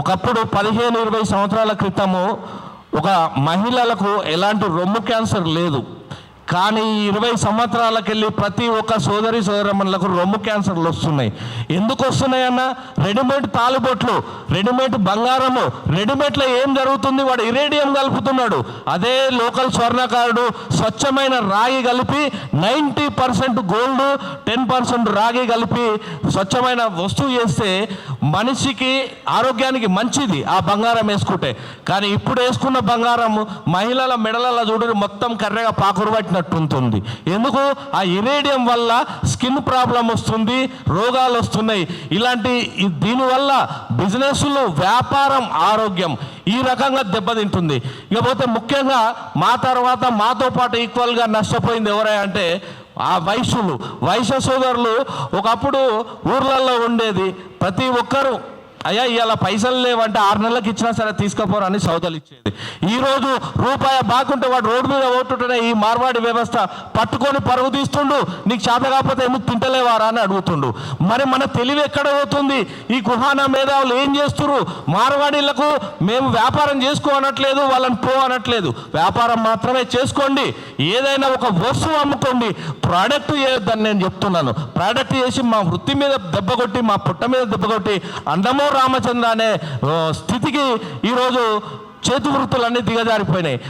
ఒకప్పుడు పదిహేను ఇరవై సంవత్సరాల క్రితము ఒక మహిళలకు ఎలాంటి రొమ్ము క్యాన్సర్ లేదు. కానీ ఇరవై సంవత్సరాలకెళ్ళి ప్రతి ఒక్క సోదరి సోదరమ్మలకు రొమ్ము క్యాన్సర్లు వస్తున్నాయి. ఎందుకు వస్తున్నాయన్న రెడీమేడ్ తాలిబొట్లు రెడీమేడ్ బంగారము రెడీమేడ్లో ఏం జరుగుతుంది? వాడు ఇరేడియం కలుపుతున్నాడు. అదే లోకల్ స్వర్ణకారుడు స్వచ్ఛమైన రాగి కలిపి ninety percent gold ten percent రాగి కలిపి స్వచ్ఛమైన వస్తువు చేస్తే మనిషికి ఆరోగ్యానికి మంచిది ఆ బంగారం వేసుకుంటే. కానీ ఇప్పుడు వేసుకున్న బంగారం మహిళల మెడలలో చూడు మొత్తం కర్రెగా పాకురు ఉంటుంది ఎందుకు? ఆ ఇరేడియం వల్ల స్కిన్ ప్రాబ్లం వస్తుంది రోగాలు వస్తున్నాయి. ఇలాంటి దీనివల్ల బిజినెస్లు వ్యాపారం ఆరోగ్యం ఈ రకంగా దెబ్బతింటుంది. ఇకపోతే ముఖ్యంగా మా తర్వాత మాతో పాటు ఈక్వల్గా నష్టపోయింది ఎవరై అంటే ఆ వైశ్యులు. వయసు సోదరులు ఒకప్పుడు ఊర్లలో ఉండేది. ప్రతి ఒక్కరూ అయ్యా ఇవాళ పైసలు లేవంటే ఆరు నెలలకు ఇచ్చినా సరే తీసుకుపోరని సౌదలు ఇచ్చేది. ఈరోజు రూపాయి బాగుంటే వాడు రోడ్డు మీద ఓటుంటేనే ఈ మార్వాడి వ్యవస్థ పట్టుకొని పరుగు తీస్తుండు నీకు చేత కాకపోతే ఏమి తింటలేవారా అని అడుగుతుండు. మరి మన తెలివి ఎక్కడ పోతుంది? ఈ కుహానా మేధావులు ఏం చేస్తున్నారు మార్వాడీలకు మేము వ్యాపారం చేసుకో అనట్లేదు వాళ్ళని పో అనట్లేదు వ్యాపారం మాత్రమే చేసుకోండి. ఏదైనా ఒక వస్తువు అమ్ముకోండి. ప్రోడక్ట్ చేయొద్దని నేను చెప్తున్నాను. ప్రోడక్ట్ చేసి మా వృత్తి మీద దెబ్బ కొట్టి మా పుట్ట మీద దెబ్బ కొట్టి అందమో రామచంద్ర అనే స్థితికి ఈరోజు చేతి వృత్తులన్నీ దిగజారిపోయినాయి.